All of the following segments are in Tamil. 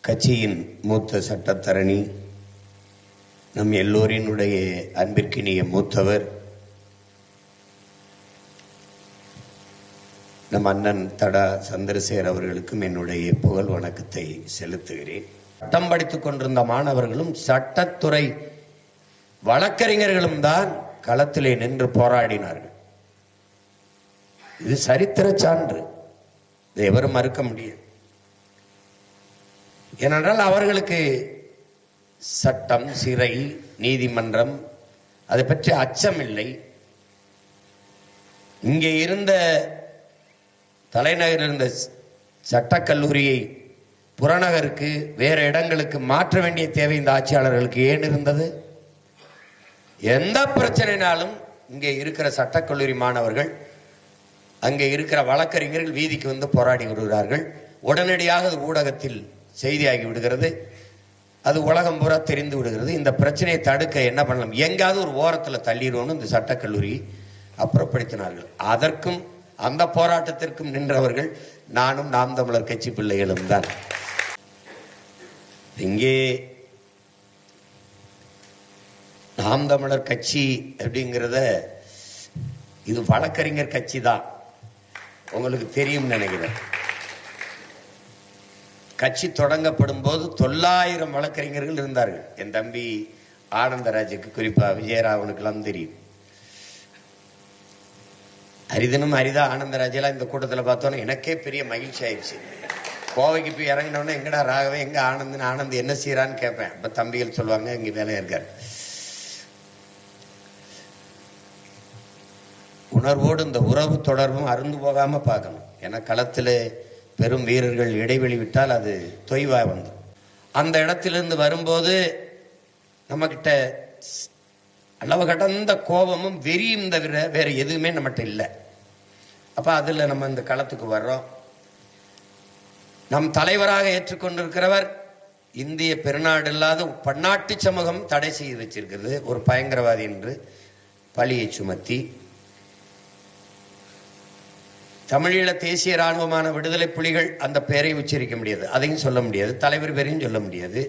கட்சியின் மூத்த சட்டத்தரணி நம் எல்லோரினுடைய அன்பிற்கினிய மூத்தவர் நம் அண்ணன் தடா சந்திரசேகர் அவர்களுக்கும் என்னுடைய புகழ் வணக்கத்தை செலுத்துகிறேன். சட்டம் படித்துக் கொண்டிருந்த மாணவர்களும் சட்டத்துறை வழக்கறிஞர்களும் தான் களத்திலே நின்று போராடினார்கள். இது சரித்திர சான்று. இதை எவரும் மறுக்க முடியாது. ஏனென்றால் அவர்களுக்கு சட்டம் சிறை நீதிமன்றம் அதை பற்றி அச்சம் இல்லை இங்கே இருந்த தலைநகரில் இருந்த சட்டக்கல்லூரியை புறநகருக்கு வேறு இடங்களுக்கு மாற்ற வேண்டிய தேவை இந்த ஆட்சியாளர்களுக்கு ஏன் இருந்தது? எந்த பிரச்சனைனாலும் இங்கே இருக்கிற சட்டக்கல்லூரி மாணவர்கள் அங்கே இருக்கிற வழக்கறிஞர்கள் வீதிக்கு வந்து போராடி விடுகிறார்கள் உடனடியாக ஊடகத்தில் செய்தியாகி விடுகிறது. அது உலகம் பூரா தெரிந்து விடுகிறது. இந்த பிரச்சனையை தடுக்க என்ன பண்ணலாம்? எங்காவது ஒரு ஓரத்தில் தள்ளிடுவோம்னு இந்த சட்டக்கல்லூரி அப்புறப்படுத்தினார்கள். அதற்கும் அந்த போராட்டத்திற்கும் நின்றவர்கள் நானும் நாம் தமிழர் கட்சி பிள்ளைகளும் தான். இங்கே நாம் தமிழர் கட்சி அப்படிங்கிறத இது வழக்கறிஞர் கட்சி தான். உங்களுக்கு தெரியும் நினைக்கிறேன். கட்சி தொடங்கப்படும் போது தொள்ளாயிரம் வழக்கறிஞர்கள் இருந்தார்கள். என் தம்பி ஆனந்தராஜுக்கு குறிப்பா விஜயராவனுக்கெல்லாம் தெரியும். அரிதனும் அரிதா ஆனந்தராஜெல்லாம் இந்த கூட்டத்தில் பார்த்தோன்னே எனக்கே பெரிய மகிழ்ச்சி ஆயிடுச்சு. கோவைக்கு போய் இறங்கினோடனே எங்கடா ராகவே எங்க ஆனந்த் ஆனந்த் என்ன செய்யறான்னு கேட்பேன் அப்ப தம்பிகள் சொல்லுவாங்க இங்க வேலையா இருக்காரு. உணர்வோடு இந்த உறவு தொடர்பும் அருந்து போகாம பார்க்கணும். ஏன்னா களத்துல பெரும் வீரர்கள் இடைவெளி விட்டால் அது தொய்வா வந்து. அந்த இடத்திலிருந்து வரும்போது நம்ம கிட்ட அளவு கடந்த கோபமும் வெறியும் தவிர வேற எதுவுமே நம்மகிட்ட இல்லை. அப்போ அதில் நம்ம இந்த களத்துக்கு வர்றோம். நம் தலைவராக ஏற்றுக்கொண்டிருக்கிறவர் இந்திய பெருநாடு இல்லாத பன்னாட்டு சமூகம் தடை செய்து வச்சிருக்கிறது. ஒரு பயங்கரவாதி என்று பழியை சுமத்தி தமிழீழ தேசிய ராணுவமான விடுதலை புலிகள் அந்த பெயரை உச்சரிக்க முடியாது. அதையும் சொல்ல முடியாது. தலைவர் பேரையும் சொல்ல முடியாது.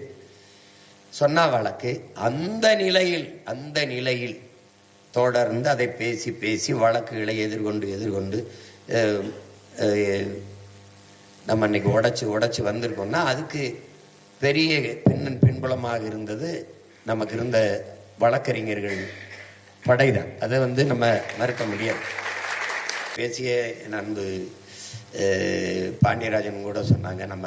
சொன்னா வழக்கு. அந்த நிலையில் அந்த நிலையில் தொடர்ந்து அதை பேசி பேசி வழக்குகளை எதிர்கொண்டு எதிர்கொண்டு நம்ம அன்னைக்கு உடச்சி உடச்சி வந்திருக்கோம்னா அதுக்கு பெரிய பின்னன் பின்புலமாக இருந்தது நமக்கு இருந்த வழக்கறிஞர்கள் படைதான். அதை வந்து நம்ம மறுக்க முடியாது. பேசிய என் அன்பு பாண்டியராஜன் கூட சொன்னாங்க நம்ம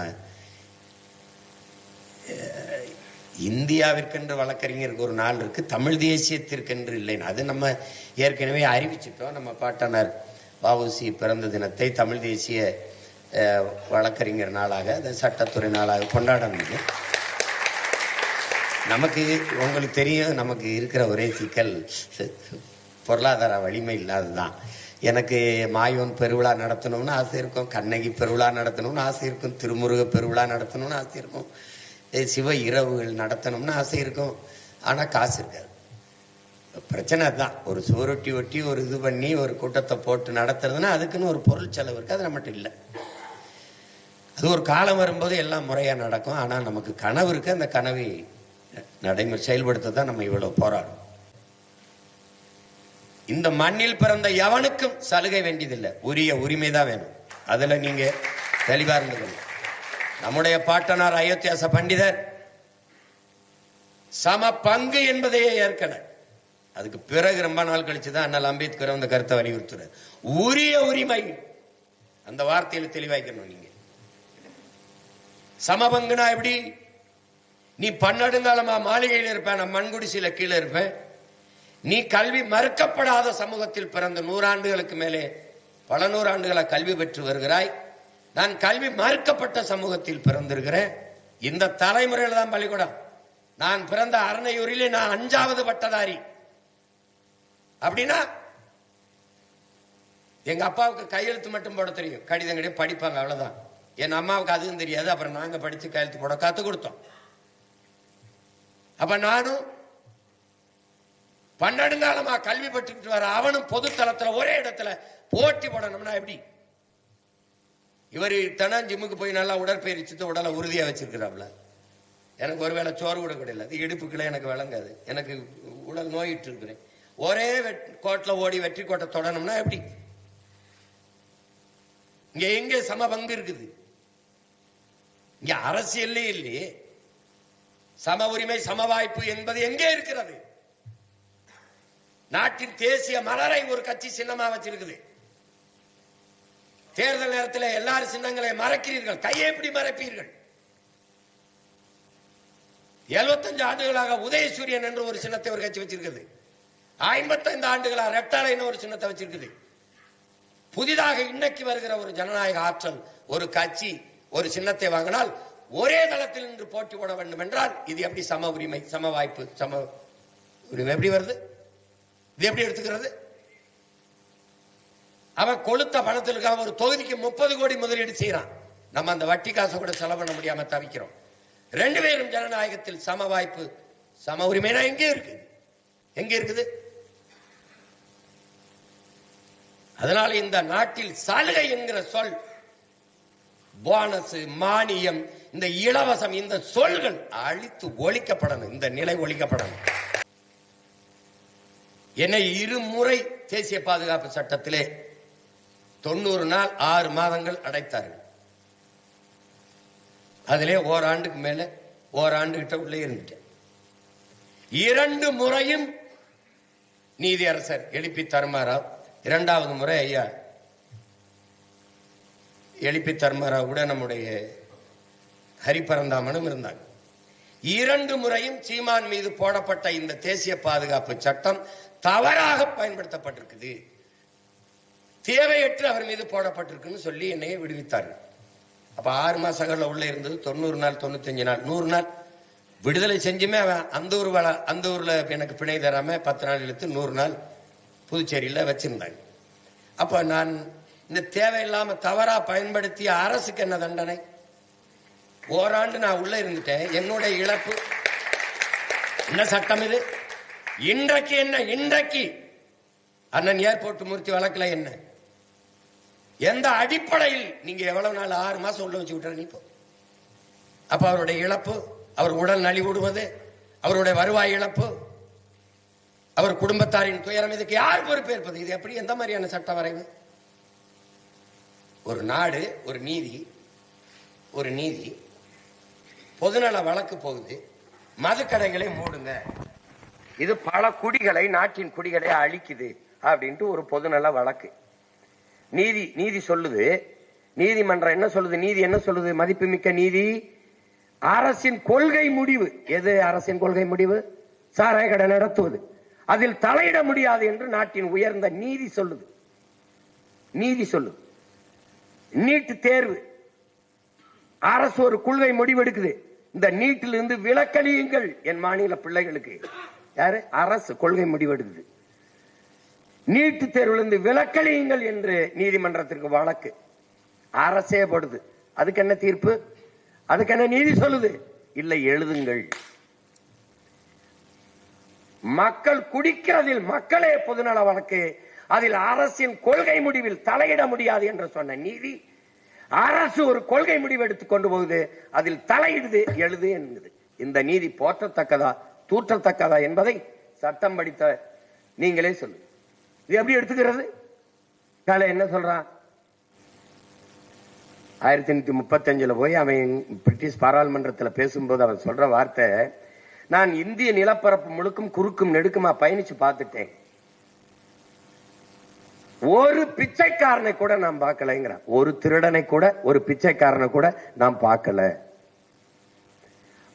இந்தியாவிற்கென்று வழக்கறிஞருக்கு ஒரு நாள் இருக்கு தமிழ் தேசியத்திற்கென்று இல்லைன்னு அது நம்ம ஏற்கனவே அறிவிச்சிட்டோம். நம்ம பாட்டனர் வஉசி பிறந்த தினத்தை தமிழ் தேசிய அஹ், வழக்கறிஞர் நாளாக சட்டத்துறை நாளாக கொண்டாடணும் நமக்கு உங்களுக்கு தெரியும் நமக்கு இருக்கிற ஒரே சிக்கல் பொருளாதார வலிமை இல்லாததுதான். எனக்கு மாயோன் பெருவிழா நடத்தணும்னு ஆசை இருக்கும் கண்ணகி பெருவிழா நடத்தணும்னு ஆசை இருக்கும் திருமுருக பெருவிழா நடத்தணும்னு ஆசை இருக்கும். சிவ இரவுகள் நடத்தணும்னு ஆசை இருக்கும். ஆனால் காசு இருக்காது. பிரச்சனை தான் ஒரு சுவரொட்டி ஒட்டி ஒரு இது பண்ணி ஒரு கூட்டத்தை போட்டு நடத்துறதுன்னா அதுக்குன்னு ஒரு பொருள் செலவு இருக்குது அது நம்மகிட்ட இல்லை. அது ஒரு காலம் வரும்போது எல்லாம் முறையாக நடக்கும். ஆனால் நமக்கு கனவு இருக்குது அந்த கனவை நடைமுறை செயல்படுத்த தான் நம்ம இவ்வளோ போராடும் இந்த மண்ணில் பிறந்த எவனுக்கும் சலுகை வேண்டியதில்லை. உரிய உரிமை தான் வேணும். அதுல நீங்க தெளிவா இருந்துக்கணும். நம்முடைய பாட்டனார் அயோத்தியாச பண்டிதர் சம பங்கு என்பதையே ஏற்கன அதுக்கு பிறகு ரொம்ப நாள் கழிச்சு தான் அண்ணல் அம்பேத்கர் அந்த கருத்தை வலியுறுத்துறாரு. உரிய உரிமை. அந்த வார்த்தையில தெளிவாய்க்கணும் நீங்க. சமபங்குனா எப்படி? நீ பன்னெடுங்காலமா மாளிகையில் இருப்பேன் நான் மண்குடிசையில கீழே இருப்பேன். நீ கல்வி மறுக்கப்படாத சமூகத்தில் பிறந்த நூறாண்டுகளுக்கு மேலே பல நூறாண்டுகளா கல்வி பெற்று வருகிறாய். நான் கல்வி மறுக்கப்பட்ட சமூகத்தில் பிறந்திருக்கிறேன். இந்த தலைமுறையில தான் பள்ளிக்கூடம். நான் பிறந்த அரணையூரிலே நான் அஞ்சாவது பட்டதாரி. அப்படின்னா எங்க அப்பாவுக்கு கையெழுத்து மட்டும் போட தெரியும். கடிதம் கிடையாது படிப்பாங்க அவ்வளவுதான். என் அம்மாவுக்கு அதுவும் தெரியாது. அப்புறம் நாங்க படிச்சு கையெழுத்து போட கத்து கொடுத்தோம். அப்ப நானும் பன்னெடுங்காலமா கல்வி பெற்றுக்கிட்டு வர அவனும் பொதுத்தளத்துல ஒரே இடத்துல போட்டி போடணும்னா எப்படி? இவர் தினம் ஜிம்முக்கு போய் நல்லா உடற்பயிற்சி உடலை உறுதியா வச்சிருக்கிறாப்ல எனக்கு ஒருவேளை சோறு கூட கிடையாது அது எனக்கு விளங்காது. எனக்கு உடல் நோயிட்டு இருக்கிறேன் ஒரே வெட் கோட்டில் ஓடி வெற்றி கோட்டை தொடணும்னா எப்படி? இங்க எங்க சம பங்கு இருக்குது? இங்க அரசியல்லே இல்லையே. சம உரிமை சம வாய்ப்பு என்பது எங்கே இருக்கிறது? நாட்டின் தேசிய மலரை ஒரு கட்சி சின்னமா வச்சிருக்குது. தேர்தல் நேரத்தில் எல்லாரும் சின்னங்களை மறக்கிறீர்கள். கையை எப்படி மறைப்பீர்கள்? 75 ஆண்டுகளாக உதயசூரியன் என்று ஒரு சின்னத்தை ஒரு கட்சி வச்சிருக்குது. 55 ஆண்டுகளாக ரெட்டாலைன்னு ஒரு சின்னத்தை வச்சிருக்குது. புதிதாக இன்னைக்கு வருகிற ஒரு ஜனநாயக ஆற்றல் ஒரு கட்சி ஒரு சின்னத்தை வாங்கினால் ஒரே தளத்தில் நின்று போட்டி போட வேண்டும் என்றால் இது எப்படி சம உரிமை சம வாய்ப்பு சம உரிமை எப்படி வருது? இது எப்படி எடுத்துக்கிறது? அவன் கொளுத்த பணத்திற்காக ஒரு தொகுதிக்கு முப்பது கோடி முதலீடு செய்யறான் நம்ம அந்த வட்டி காசை கூட செலவு பண்ண முடியாம தவிக்கிறோம். ரெண்டு பேரும் ஜனநாயகத்தில் சம வாய்ப்பு சம உரிமைனா எங்கே இருக்கு எங்க இருக்குது? அதனால இந்த நாட்டில் சலுகை என்கிற சொல் போனஸ் மானியம் இந்த இலவசம் இந்த சொல்கள் அழித்து ஒழிக்கப்படணும். இந்த நிலை ஒழிக்கப்படணும். என்னை இருமுறை தேசிய பாதுகாப்பு சட்டத்திலே தொண்ணூறு நாள் ஆறு மாதங்கள் அடைத்தார்கள். அதிலே ஓராண்டுக்கு மேல ஓராண்டு கிட்ட உள்ளே இருந்துட்டேன். இரண்டு முறையும் நீதியரசர் எழுப்பி தர்மாராவ் இரண்டாவது முறை ஐயா எழுப்பி தர்மாராவ் கூட நம்முடைய ஹரிபரந்தாமனும் இருந்தாங்க. இரண்டு முறையும் சீமான் மீது போடப்பட்ட இந்த தேசிய பாதுகாப்பு சட்டம் தவறாக பயன்படுத்தப்பட்டிருக்குது. தேவையற்று அவர் மீது போடப்பட்டிருக்குன்னு சொல்லி என்னையை விடுவித்தார்கள். அப்ப ஆறு மாசங்கள்ல உள்ள இருந்தது தொண்ணூறு நாள் தொண்ணூத்தஞ்சு நாள் நூறு நாள். விடுதலை செஞ்சுமே அவன் அந்த ஊர் வள அந்த ஊர்ல எனக்கு பிணை தராம பத்து நாள் இழுத்து நூறு நாள் புதுச்சேரியில வச்சிருந்தாங்க. அப்ப நான் இந்த தேவையில்லாம தவறா பயன்படுத்திய அரசுக்கு என்ன தண்டனை? ஓராண்டு நான் உள்ள இருந்துட்டேன். என்னுடைய இழப்பு. என்ன சட்டம் இது? இன்றைக்கு என்ன இன்றைக்கு? அண்ணன் ஏர்போர்ட் மூர்த்தி வழக்கில் என்ன? எந்த அடிப்படையில் நீங்க எவ்வளவு நாள் ஆறு மாசம் உள்ள வச்சு விட்டுற இப்போ? அப்ப அவருடைய இழப்பு அவர் உடல் நலிவிடுவது அவருடைய வருவாய் இழப்பு அவர் குடும்பத்தாரின் துயரம் இதுக்கு யார் பொறுப்பேற்பது இது எப்படி எந்த மாதிரியான சட்ட வரைவு? ஒரு நாடு ஒரு நீதி ஒரு நீதி பொதுநல வழக்கு போகுது மதுக்கடைகளை மூடுங்க. இது பல குடிகளை நாட்டின் குடிகளை அழிக்குது அப்படின்ட்டு ஒரு பொதுநல வழக்கு. நீதி நீதி சொல்லுது. நீதிமன்றம் என்ன சொல்லுது? நீதி என்ன சொல்லுது? மதிப்புமிக்க நீதி. அரசின் கொள்கை முடிவு. எது அரசின் கொள்கை முடிவு? சாராய கடை நடத்துவது. அதில் தலையிட முடியாது என்று நாட்டின் உயர்ந்த நீதி சொல்லுது. நீதி சொல்லுது. நீட்டு தேர்வு. அரசு ஒரு கொள்கை முடிவெடுக்குது. இந்த நீட்டிலிருந்து விலக்களியுங்கள் என் மாநில பிள்ளைகளுக்கு. யாரு? அரசு கொள்கை முடிவெடுக்குது நீட்டு தேர்விலிருந்து விலக்களியுங்கள் என்று நீதிமன்றத்திற்கு வழக்கு. அரசே படுது. அதுக்கு என்ன தீர்ப்பு? அதுக்கு என்ன நீதி சொல்லுது? இல்லை எழுதுங்கள். மக்கள் குடிக்கிறதில் மக்களே பொதுநல வழக்கு. அதில் அரசின் கொள்கை முடிவில் தலையிட முடியாது என்று சொன்ன நீதி அரசு ஒரு கொள்கை முடிவு எடுத்துக் கொண்டு போகுது. அதில் தலையிடுது எழுது என்பது இந்த நீதி போற்றத்தக்கதா? தூற்றத்தக்கதா என்பதை சட்டம் படித்த நீங்களே சொல்லு இது எப்படி எடுத்துக்கிறது? காலை என்ன சொல்றான் ஆயிரத்தி எண்ணூத்தி முப்பத்தஞ்சில் போய் அவன் பிரிட்டிஷ் பாராளுமன்றத்தில் பேசும்போது அவன் சொல்ற வார்த்தை நான் இந்திய நிலப்பரப்பு முழுக்கும் குறுக்கும் நெடுக்குமா பயணிச்சு பார்த்துட்டேன். ஒரு பிச்சைக்காரனை கூட நான் பார்க்கலைங்கிறான். ஒரு திருடனை கூட ஒரு பிச்சைக்காரனை கூட நான் பார்க்கல.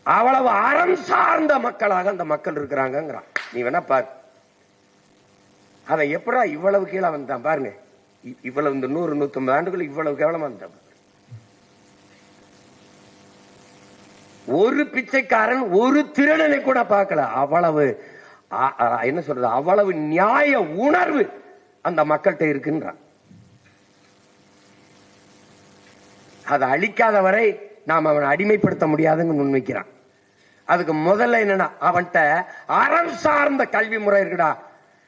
அவ்வளவு அறம் சார்ந்த மக்களாக அந்த மக்கள் இருக்கிறாங்கிறான் நீ வேணா பாரு. அவன் எப்படா இவ்வளவு கீழே வந்தான்? பாருங்க. இவ்வளவு இந்த நூறு நூத்தம்பது ஆண்டுகள் இவ்வளவு கேவலமா வந்தான் ஒரு பிச்சைக்காரன் ஒரு திருடனை கூட பார்க்கல. அவ்வளவு என்ன சொல்றது? அவ்வளவு நியாய உணர்வு அந்த மக்கள்கிட்ட இருக்குன்றான். அதை அழிக்காத வரை நாம் அவனை அடிமைப்படுத்த முடியாதுன்னு முன்வைக்கிறான். அதுக்கு முதல்ல என்னன்னா அவன்கிட்ட அறம் சார்ந்த கல்வி முறை இருக்குடா.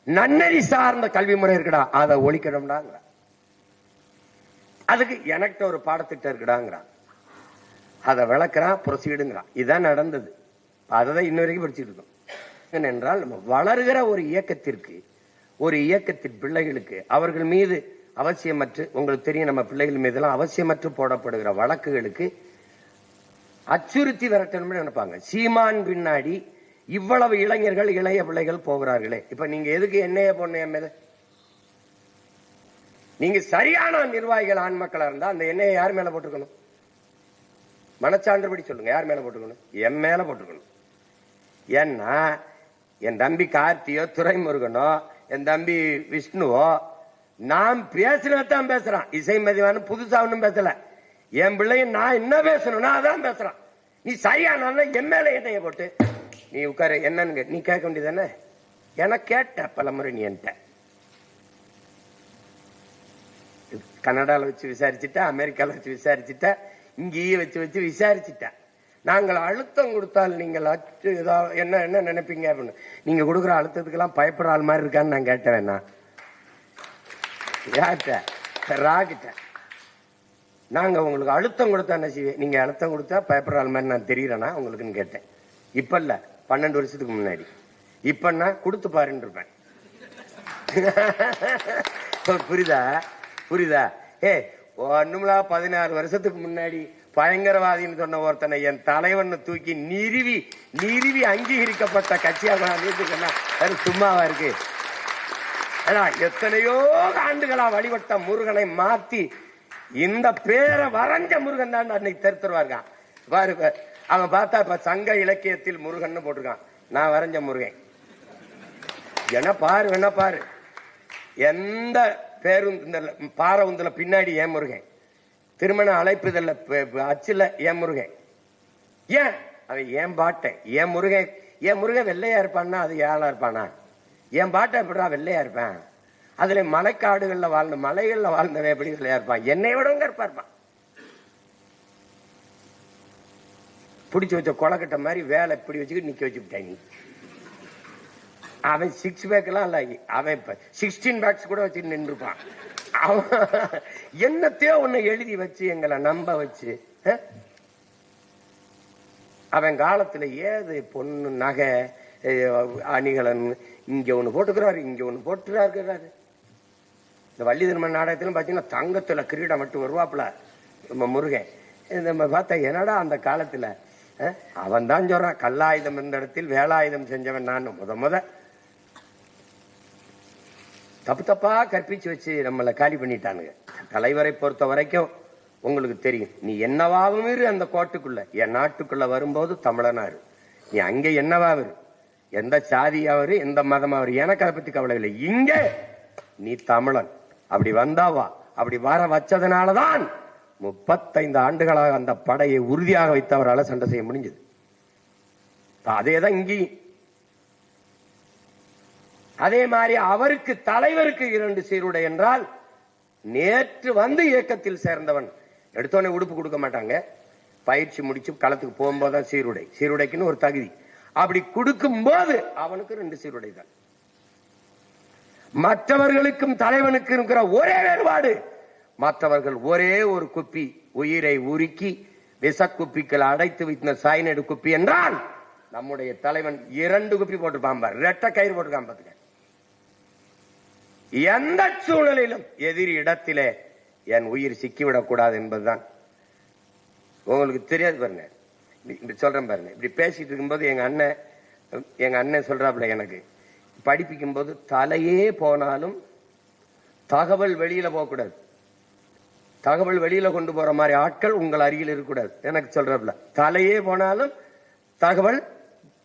நன்னறி சார்ந்த கல்வி முறை இருக்குடா. அதை ஒழிக்கணும்டாங்கிறான். அதுக்கு எனக்கிட்ட ஒரு பாடத்திட்டம் இருக்குடாங்கிறான். அதை விளக்குறான் ப்ரொசீடுங்கிறான். இதான் நடந்தது. அதை தான் இன்ன வரைக்கும் படிச்சுட்டு இருக்கோம். ஏனென்றால் நம்ம வளர்கிற ஒரு இயக்கத்திற்கு ஒரு இயக்கத்தின் பிள்ளைகளுக்கு அவர்கள் மீது அவசியமற்று உங்களுக்கு தெரியும் நம்ம பிள்ளைகள் மீதெல்லாம் அவசியமற்று போடப்படுகிற வழக்குகளுக்கு அச்சுறுத்தி விரட்டணும்னு நினைப்பாங்க. சீமான் பின்னாடி இவ்வளவு இளைஞர்கள் இளைய பிள்ளைகள் போகிறார்களே. இப்ப நீங்க எதுக்கு என்னைய பொண்ணு என் மீது நீங்க சரியான நிர்வாகிகள் ஆண் மக்களா இருந்தா அந்த எண்ணெயை யார் மேல போட்டுக்கணும்? மனச்சான்றுபடி சொல்லுங்க யார் மேல போட்டுக்கணும்? என் மேல போட்டுக்கணும். ஏன்னா என் தம்பி கார்த்தியோ துரைமுருகனோ என் தம்பி விஷ்ணுவோ நான் பேசினதான் பேசுறான். இசை மதிவான புதுசா ஒண்ணும் பேசல. என் பிள்ளைய நான் என்ன பேசணும்னா அதான் பேசுறான். நீ சரியான என் மேல எண்ணெய போட்டு நீ உட்காரு என்னன்னு நீ கேட்க வேண்டியதானே என கேட்ட பலமுறை நீ என்கிட்ட. கனடால வச்சு விசாரிச்சுட்ட அமெரிக்கால வச்சு விசாரிச்சுட்ட இங்கேயே வச்சு வச்சு விசாரிச்சுட்ட. நாங்கள் அழுத்தம் கொடுத்தால் நீங்கள் அச்சு ஏதாவது என்ன என்ன நினைப்பீங்க அப்படின்னு. நீங்க கொடுக்குற அழுத்தத்துக்கெல்லாம் பயப்படுற ஆள் மாதிரி இருக்கான்னு நான் கேட்டேன் நான். யார்கிட்ட? ராகிட்ட. நாங்கள் உங்களுக்கு அழுத்தம் கொடுத்தா என்ன செய்வேன் நீங்கள் அழுத்தம் கொடுத்தா பேப்பர் ஆள் மாதிரி நான் தெரியிறேன்னா உங்களுக்குன்னு கேட்டேன். இப்போ இல்லை பன்னெண்டு வருஷத்துக்கு முன்னாடி. இப்பன்னா கொடுத்து பாருன்னு இருப்பேன் புரியுதா? புரியுதா? ஏ ஒண்ணுமில்லா பதினாறு வருஷத்துக்கு முன்னாடி பயங்கரவாதின்னு சொன்ன ஒருத்தனை என் தலைவன் தூக்கி நிறுவி நிறுவி அங்கீகரிக்கப்பட்ட கட்சியாக நான் சும்மாவா இருக்கு? எத்தனையோ ஆண்டுகளா வழிபட்ட முருகனை மாத்தி இந்த பேரை வரைஞ்ச முருகன் தான் அன்னைக்கு தெரித்துருவாருங்க பாரு பாரு. அவன் பார்த்தா இப்ப சங்க இலக்கியத்தில் முருகன் போட்டிருக்கான். நான் வரைஞ்ச முருகன். என்ன பாரு என்ன பாரு. எந்த பேருந்து பாரவுந்துல பின்னாடி ஏன் முருகன்? திருமண அழைப்புதல்ல ப- அச்சுல ஏன் முருகன்? ஏன்? அவன் ஏன் பாட்டேன் ஏன் முருகன் ஏன் முருகன் வெள்ளையா இருப்பான்னா அது ஏழா இருப்பானா? என் பாட்டை எப்படிடா வெள்ளையா இருப்பேன்? அதுல மலைக்காடுகள்ல வாழ்ந்த மலைகள்ல வாழ்ந்தவன் எப்படி வெள்ளையா இருப்பான் என்னை விடவங்க இருப்பா இருப்பான் பிடிச்சு வச்ச கொலக்கட்டை மாதிரி வேலை இப்படி வச்சுக்கிட்டு நிக்க வச்சுக்கிட்டாங்க அவன் சிக்ஸ் பேக் எல்லாம் இல்ல அவன் இப்ப சிக்ஸ்டீன் பேக்ஸ் கூட வச்சு நின்றுப்பான். அவன் என்னத்தையோ ஒண்ணு எழுதி வச்சு எங்களை நம்ப வச்சு அவன் காலத்துல ஏது பொண்ணு நகை அணிகலன் இங்க ஒண்ணு போட்டுக்கிறாரு இங்க ஒண்ணு போட்டுறாரு இந்த வள்ளி திருமண நாடகத்திலும் பாத்தீங்கன்னா தங்கத்துல கிரீடம் மட்டும் வருவாப்புல நம்ம முருகன். நம்ம பார்த்தா என்னடா அந்த காலத்துல? அவன் தான் சொல்றான் கல்லாயுதம் இருந்த இடத்தில் வேலாயுதம் செஞ்சவன் நான் முத முத. தப்பு தப்பா கற்பிச்சு வச்சு நம்மளை காலி பண்ணிட்டானுங்க. தலைவரை பொறுத்த வரைக்கும் உங்களுக்கு தெரியும் நீ என்னவாவும் இரு அந்த கோட்டுக்குள்ள என் நாட்டுக்குள்ள வரும்போது தமிழனாரு. நீ அங்கே என்னவாவிரு எந்த சாதியாவரு எந்த மதமாவரு எனக்கு அதை பத்தி கவலை இல்லை. இங்க நீ தமிழன். அப்படி வந்தாவா அப்படி வர வச்சதுனாலதான் முப்பத்தைந்து ஆண்டுகளாக அந்த படையை உறுதியாக வைத்தவரால சண்டை செய்ய முடிஞ்சது. அதேதான் இங்கேயும். அதே மாதிரி அவருக்கு தலைவருக்கு இரண்டு சீருடை என்றால் நேற்று வந்து இயக்கத்தில் சேர்ந்தவன். எடுத்தோடனே உடுப்பு கொடுக்க மாட்டாங்க. பயிற்சி முடிச்சு களத்துக்கு போகும்போது தான் சீருடை. சீருடைக்குன்னு ஒரு தகுதி. அப்படி கொடுக்கும் போது அவனுக்கு ரெண்டு சீருடை தான் மற்றவர்களுக்கும் தலைவனுக்கு இருக்கிற ஒரே வேறுபாடு மற்றவர்கள் ஒரே ஒரு குப்பி உயிரை உருக்கி விஷக்குப்பிகள் அடைத்து வைத்த சாய்நடு குப்பி என்றால் நம்முடைய தலைவன் இரண்டு குப்பி போட்டிருப்பான் பாரு ரெட்டை கயிறு போட்டிருக்கான் பாத்துக்க. எந்த சூழலிலும் எதிரி இடத்திலே என் உயிர் சிக்கிவிடக் கூடாது என்பதுதான். உங்களுக்கு தெரியாது பாருங்க. இப்படி- இப்படி சொல்றேன் பாருங்க. இப்படி பேசிட்டு இருக்கும்போது எங்க அண்ணன் எங்க அண்ணன் சொல்றாப்புல எனக்கு படிப்பிக்கும் போது தலையே போனாலும் தகவல் வெளியில போகக்கூடாது. தகவல் வெளியில கொண்டு போற மாதிரி ஆட்கள் உங்கள் அருகில் இருக்கக்கூடாது. எனக்கு சொல்றாப்புல தலையே போனாலும் தகவல்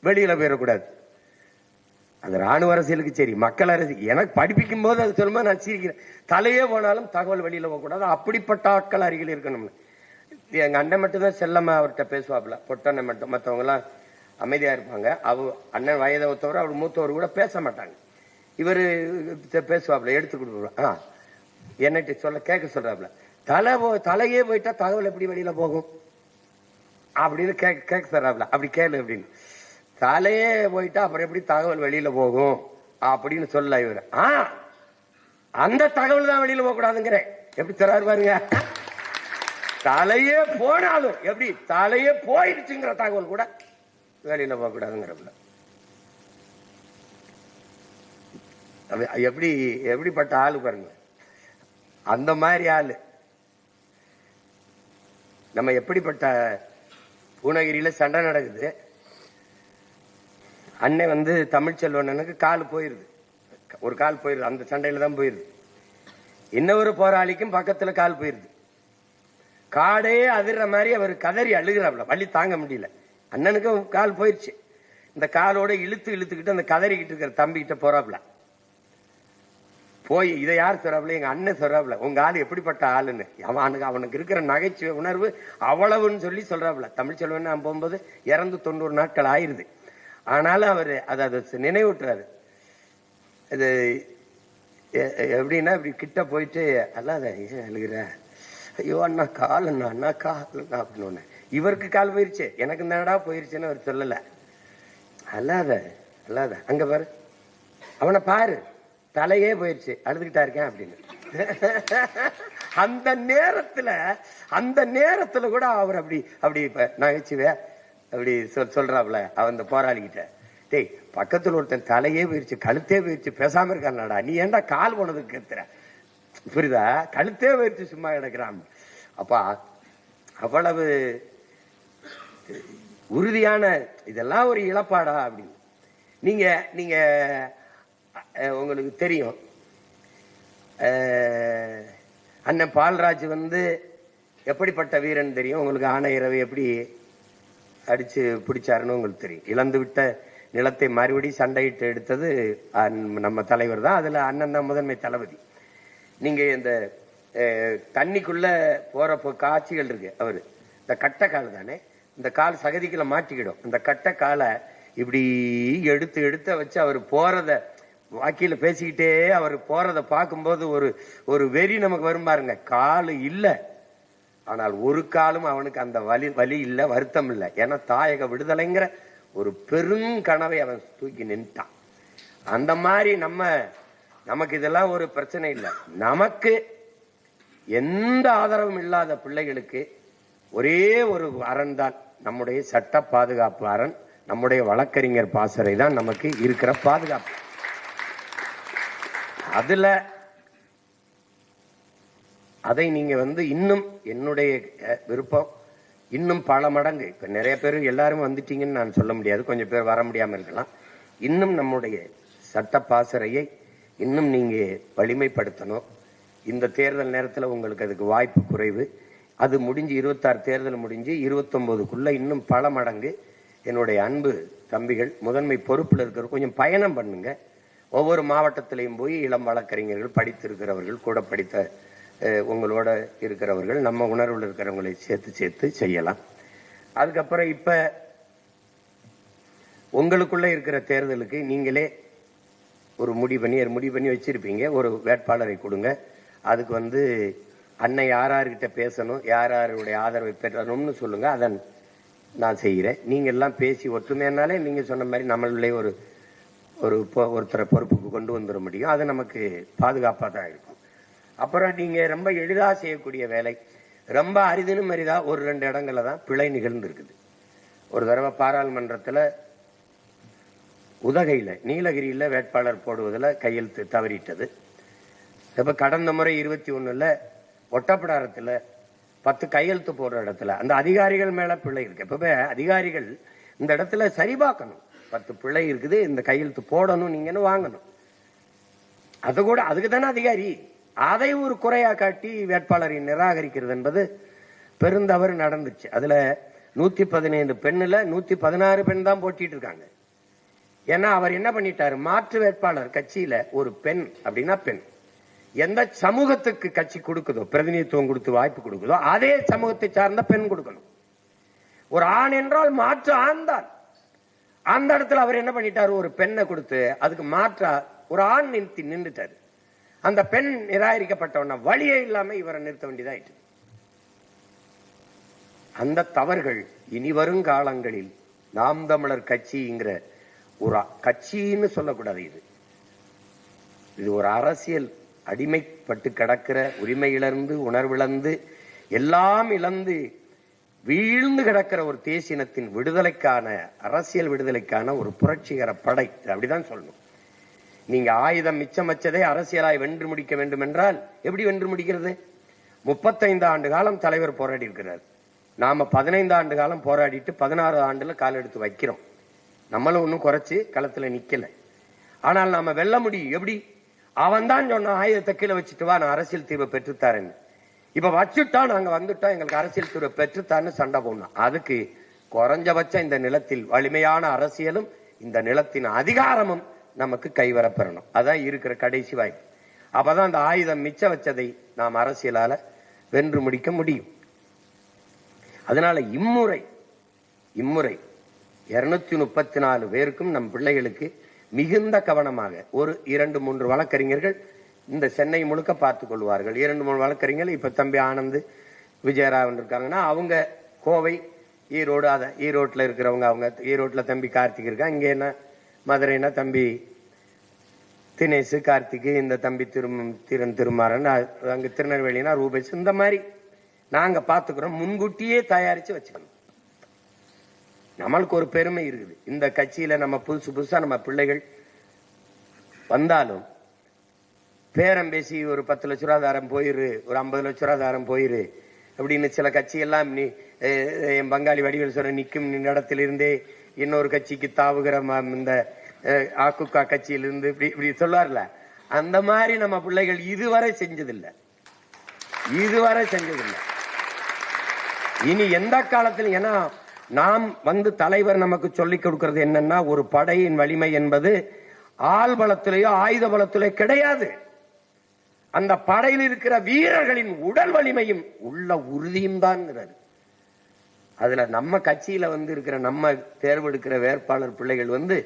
வெளியில போயிடக்கூடாது. அது ராணுவ அரசியலுக்கு சரி மக்கள் அரசியல் எனக்கு படிப்பிக்கும் போது அது சொல்லும்போது நான் சிரிக்கிறேன். தலையே போனாலும் தகவல் வெளியில போகக்கூடாது. அப்படிப்பட்ட ஆட்கள் அருகில் இருக்கணும்னு. எங்க அண்ணன் மட்டும்தான் செல்லம்மா அவர்கிட்ட பேசுவாப்புல. பொட்டண்ணன் மட்டும் மற்றவங்களாம் அமைதியாக அமைதியா இருப்பாங்க. அவ அண்ணன் வயதை ஒத்தவர் அவர் மூத்தவர் கூட பேச மாட்டாங்க. இவர் பேசுவாப்புல எடுத்து கொடுப்பா ஆ என்னட்டு சொல்ல கேட்க சொல்றாப்புல. தலை போ தலையே போயிட்டா தகவல் எப்படி வெளியில போகும்? அப்படின்னு கேட்க கேட்க சொல்றாப்புல. அப்படி கேளு அப்படின்னு. தலையே போயிட்டா அப்புறம் எப்படி தகவல் வெளியில போகும்? அப்படின்னு சொல்ல இவர். ஆ அந்த தகவல் தான் வெளியில போக கூடாதுங்கிறேன் எப்படி தராரு பாருங்க. தலையே போனாலும் எப்படி? தலையே போயிடுச்சுங்கிற தகவல் கூட வேலையில் போக எப்படி எப்படிப்பட்ட ஆளு பாருங்க. அந்த மாதிரி ஆளு. நம்ம எப்படிப்பட்ட பூனகிரியில் சண்டை நடக்குது. அண்ணன் வந்து தமிழ்ச்செல்வனுக்கு கால் போயிருது. ஒரு கால் போயிருது. அந்த சண்டையில் தான் போயிருது. இன்னொரு போராளிக்கும் பக்கத்துல கால் போயிருது. காடே அதிர்ற மாதிரி அவர் கதறி அழுகிறாப்ல வள்ளி தாங்க முடியல. அண்ணனுக்கும் கால் போயிருச்சு. இந்த காலோட இழுத்து இழுத்துக்கிட்டு அந்த கதறிக்கிட்டு இருக்கிற தம்பிக்கிட்ட போறாப்ல. போய் இதை யார் சொல்றாப்ல? எங்க அண்ணன் சொல்றாப்ல. உங்க ஆள் எப்படிப்பட்ட ஆளுன்னு. அவனுக்கு அவனுக்கு இருக்கிற நகைச்சுவை உணர்வு அவ்வளவுன்னு சொல்லி சொல்றாப்ல. தமிழ் செல்வன் நான் போகும்போது இறந்து தொண்ணூறு நாட்கள் ஆயிருது. ஆனாலும் அவர் அதை அதை நினைவூட்டுறாரு. இது எப்படின்னா இப்படி கிட்ட போயிட்டு அல்லாத ஏன் அழுகிற? ஐயோ அண்ணா கால் அண்ணா அண்ணா கால் அண்ணா அப்படின்னு இவருக்கு கால் போயிருச்சு. எனக்கு தானடா போயிருச்சுன்னு அவர் சொல்லல. அல்லாத அல்லாத அங்க பாரு. அவனை பாரு. தலையே போயிருச்சு. அழுதுகிட்டா இருக்கேன் அப்படின்னு. அந்த நேரத்துல அந்த நேரத்துல கூட அவர் அப்படி அப்படி நகைச்சுவே அப்படி சொல் சொல்றாப்ல அவன் அந்த போராளிகிட்ட. டேய் பக்கத்துல ஒருத்தன் தலையே போயிருச்சு கழுத்தே போயிருச்சு பேசாம இருக்கான்டா. நீ ஏன்டா கால் போனதுக்கு கத்துற புரியுதா? கழுத்தே போயிருச்சு சும்மா கிடக்குறான். அப்பா அவ்வளவு உறுதியான இதெல்லாம் ஒரு இழப்பாடா அப்படின்னு. நீங்க நீங்க உங்களுக்கு தெரியும். அண்ணன் பால்ராஜ் வந்து எப்படிப்பட்ட வீரன் தெரியும்? உங்களுக்கு ஆன இரவு எப்படி அடிச்சு பிடிச்சாருன்னு உங்களுக்கு தெரியும். இழந்து விட்ட நிலத்தை மறுபடியும் சண்டையிட்டு எடுத்தது நம்ம தலைவர் தான். அதுல அண்ணன் தான் முதன்மை தளபதி. நீங்க இந்த தண்ணிக்குள்ளே தண்ணிக்குள்ள போறப்போ காட்சிகள் இருக்கு. அவரு. இந்த கட்டை தானே? இந்த கால் சகதிக்குள்ள மாட்டிக்கிடும். இந்த கட்ட காலை இப்படி எடுத்து எடுத்த வச்சு அவர் போறத வாக்கியில பேசிக்கிட்டே அவர் போறத பார்க்கும்போது ஒரு ஒரு வெறி நமக்கு வரும் பாருங்க. காலு இல்லை. ஆனால் ஒரு காலும் அவனுக்கு அந்த வலி வலி இல்லை வருத்தம் இல்லை. ஏன்னா தாயக விடுதலைங்கிற ஒரு பெரும் கனவை அவன் தூக்கி நின்ட்டான். அந்த மாதிரி நம்ம நமக்கு இதெல்லாம் ஒரு பிரச்சனை இல்லை. நமக்கு எந்த ஆதரவும் இல்லாத பிள்ளைகளுக்கு ஒரே ஒரு அரண் தான். நம்முடைய சட்ட பாதுகாப்பு அரண் நம்முடைய வழக்கறிஞர் பாசறை தான் நமக்கு இருக்கிற பாதுகாப்பு. அதுல அதை நீங்க வந்து இன்னும் என்னுடைய விருப்பம் இன்னும் பல மடங்கு. இப்ப நிறைய பேர் எல்லாரும் வந்துட்டீங்கன்னு நான் சொல்ல முடியாது. கொஞ்சம் பேர் வர முடியாம இருக்கலாம். இன்னும் நம்முடைய சட்ட பாசறையை இன்னும் நீங்க வலிமைப்படுத்தணும். இந்த தேர்தல் நேரத்தில் உங்களுக்கு அதுக்கு வாய்ப்பு குறைவு. அது முடிஞ்சு இருபத்தாறு தேர்தல் முடிஞ்சு இருபத்தொம்போதுக்குள்ளே இன்னும் பல மடங்கு என்னுடைய அன்பு தம்பிகள் முதன்மை பொறுப்பில் இருக்கிற கொஞ்சம் பயணம் பண்ணுங்க. ஒவ்வொரு மாவட்டத்திலையும் போய் இளம் வழக்கறிஞர்கள் படித்திருக்கிறவர்கள் கூட படித்த உங்களோட இருக்கிறவர்கள் நம்ம உணர்வில் இருக்கிறவங்களை சேர்த்து சேர்த்து செய்யலாம். அதுக்கப்புறம் இப்ப உங்களுக்குள்ள இருக்கிற தேர்தலுக்கு நீங்களே ஒரு முடிவு பண்ணி முடிவு பண்ணி வச்சிருப்பீங்க. ஒரு வேட்பாளரை கொடுங்க. அதுக்கு வந்து அன்னை யார் யார்கிட்ட பேசணும் யார் யாருடைய ஆதரவை பெறணும்னு சொல்லுங்க அதன் நான் செய்கிறேன். நீங்கள் எல்லாம் பேசி ஒற்றுமையானாலே நீங்கள் சொன்ன மாதிரி நம்மளுடைய ஒரு ஒரு பொ- ஒருத்தரை பொறுப்புக்கு கொண்டு வந்துட முடியும். அது நமக்கு பாதுகாப்பாக தான் இருக்கும். அப்புறம் நீங்கள் ரொம்ப எளிதாக செய்யக்கூடிய வேலை ரொம்ப அரிதினும் அரிதாக ஒரு ரெண்டு இடங்களில் தான் பிழை நிகழ்ந்துருக்குது. ஒரு தடவை பாராளுமன்றத்தில் உதகையில் நீலகிரியில் வேட்பாளர் போடுவதில் கையெழுத்து தவறிட்டது. இப்போ கடந்த முறை இருபத்தி ஒன்றில் ஒட்டப்படாரத்தில் பத்து கையெழுத்து போடுற இடத்துல அந்த அதிகாரிகள் மேல பிழை இருக்கு. எப்பவுமே அதிகாரிகள் இந்த இடத்துல சரி பார்க்கணும். பத்து பிழை இருக்குது இந்த கையெழுத்து போடணும் நீங்கன்னு வாங்கணும்? அது கூட அதுக்கு தானே அதிகாரி. அதை ஒரு குறையா காட்டி வேட்பாளரை நிராகரிக்கிறது என்பது பெருந்தவறு நடந்துச்சு. அதுல நூத்தி பதினைந்து பெண்ணுல நூத்தி பதினாறு பெண் தான் போட்டிட்டு இருக்காங்க. ஏன்னா அவர் என்ன பண்ணிட்டாரு? மாற்று வேட்பாளர் கட்சியில ஒரு பெண் அப்படின்னா பெண். எந்த சமூகத்துக்கு கட்சி கொடுக்குதோ பிரதிநிதித்துவம் கொடுத்து வாய்ப்பு கொடுக்குதோ அதே சமூகத்தை சார்ந்த பெண் கொடுக்கணும். ஒரு ஆண் என்றால் மாற்று ஆண் தான். அந்த இடத்துல அவர் என்ன பண்ணிட்டாரு? ஒரு பெண்ணை கொடுத்து அதுக்கு மாற்றா ஒரு ஆண் நிறுத்தி நின்றுட்டாரு. அந்த பெண் நிராகரிக்கப்பட்டவன வழியே இல்லாம இவரை நிறுத்த வேண்டியதாயிட்டு. அந்த தவறுகள் இனி வரும் காலங்களில் நாம் தமிழர் கட்சிங்கிற ஒரு கட்சின்னு சொல்லக்கூடாது இது. இது ஒரு அரசியல் அடிமைப்பட்டு கிடக்கிற உரிமை இழந்து உணர்விழந்து எல்லாம் இழந்து வீழ்ந்து கிடக்கிற ஒரு தேசினத்தின் விடுதலைக்கான அரசியல் விடுதலைக்கான ஒரு புரட்சிகர படை. அப்படிதான் சொல்லணும். நீங்க ஆயுதம் மிச்சம் வச்சதை அரசியலாய் வென்று முடிக்க வேண்டும் என்றால் எப்படி வென்று முடிக்கிறது? முப்பத்தைந்து ஆண்டு காலம் தலைவர் போராடி இருக்கிறார். நாம பதினைந்து ஆண்டு காலம் போராடிட்டு பதினாறு ஆண்டுல கால் எடுத்து வைக்கிறோம். நம்மளும் ஒன்றும் குறைச்சு களத்துல நிக்கல. ஆனால் நாம வெல்ல முடியும். எப்படி? அவன் தான் சொன்ன ஆயுதத்தை கீழே வச்சுட்டு வா நான் அரசியல் தீர்வை பெற்றுத்தாரேன்னு இப்ப வச்சுட்டா நாங்க வந்துட்டோம் எங்களுக்கு அரசியல் தீர்வை பெற்றுத்தான்னு சண்டை போடணும். அதுக்கு குறைஞ்சபட்சம் இந்த நிலத்தில் வலிமையான அரசியலும் இந்த நிலத்தின் அதிகாரமும் நமக்கு கைவரப்பெறணும். அதான் இருக்கிற கடைசி வாய்ப்பு. அப்பதான் அந்த ஆயுதம் மிச்ச வச்சதை நாம் அரசியலால வென்று முடிக்க முடியும். அதனால இம்முறை இம்முறை இருநூத்தி முப்பத்தி நாலு பேருக்கும் நம் பிள்ளைகளுக்கு மிகுந்த கவனமாக ஒரு இரண்டு மூன்று வழக்கறிஞர்கள் இந்த சென்னை முழுக்க பார்த்து கொள்வார்கள். இரண்டு மூணு வழக்கறிஞர்கள் இப்ப தம்பி ஆனந்த் விஜயராவன் இருக்காங்கன்னா அவங்க கோவை ஈரோடு அதை ஈரோட்டில் இருக்கிறவங்க அவங்க ஈரோட்டில் தம்பி கார்த்திக் இருக்கா இங்கே என்ன மதுரைனா தம்பி தினேஷு கார்த்திக் இந்த தம்பி திரும் திறன் திருமாறன் அங்கே திருநெல்வேலினா ரூபேஷ் இந்த மாதிரி நாங்கள் பார்த்துக்கிறோம் முன்கூட்டியே தயாரித்து வச்சுக்கணும். நம்மளுக்கு ஒரு பெருமை இருக்குது. இந்த கட்சியில நம்ம புதுசு புதுசா நம்ம பிள்ளைகள் வந்தாலும் பேரம் பேசி ஒரு பத்து லட்ச ரூபா தாரம் போயிரு ஒரு ஐம்பது லட்ச ரூபா தாரம் போயிரு அப்படின்னு சில கட்சியெல்லாம் நீ என் பங்காளி வடிவேல் சொல்ற நிற்கும் இடத்திலிருந்தே இன்னொரு கட்சிக்கு தாவுகிற ம- இந்த அஹ், ஆக்குக்கா கட்சியிலிருந்து இப்படி இப்படி சொல்லுவார்ல அந்த மாதிரி நம்ம பிள்ளைகள் இதுவரை செஞ்சதில்லை. இதுவரை செஞ்சதில்லை. இனி எந்த காலத்தில் ஏன்னா நாம் வந்து தலைவர் நமக்கு சொல்லிக் கொடுக்கிறது என்னன்னா ஒரு படையின் வலிமை என்பது ஆள் பலத்திலேயோ ஆயுத பலத்திலேயோ கிடையாது. அந்த படையில் இருக்கிற வீரர்களின் உடல் வலிமையும் உள்ள உறுதியும் தான் அதுல நம்ம கட்சியில வந்து இருக்கிற நம்ம தேர்வெடுக்கிற வேட்பாளர் பிள்ளைகள் வந்து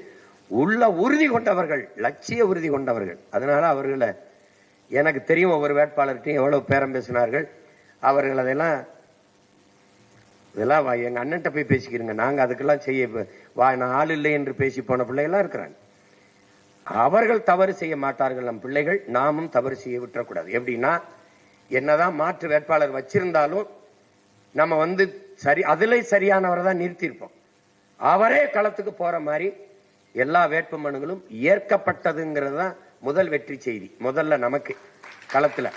உள்ள உறுதி கொண்டவர்கள் லட்சிய உறுதி கொண்டவர்கள். அதனால அவர்களை எனக்கு தெரியும் ஒவ்வொரு வேட்பாளர்கிட்டையும் எவ்வளவு பேரம் பேசினார்கள். அவர்கள் அதெல்லாம் இதெல்லாம் வா- அண்ணன்ட்ட போய் பேசிக்கிறீங்க. நாங்கள் அதுக்கெல்லாம் செய்ய வா நான் ஆள் இல்லை என்று பேசி போன பிள்ளைகள்லாம் இருக்கிறாங்க. அவர்கள் தவறு செய்ய மாட்டார்கள் நம் பிள்ளைகள். நாமும் தவறு செய்ய விட்டுறக்கூடாது. எப்படின்னா என்னதான் மாற்று வேட்பாளர் வச்சிருந்தாலும் நம்ம வந்து சரி அதுல சரியானவரை தான் நிறுத்தியிருப்போம். அவரே களத்துக்கு போற மாதிரி எல்லா வேட்பு மனுகளும் ஏற்கப்பட்டதுங்கிறது தான் முதல் வெற்றி செய்தி. முதல்ல நமக்கு களத்துல.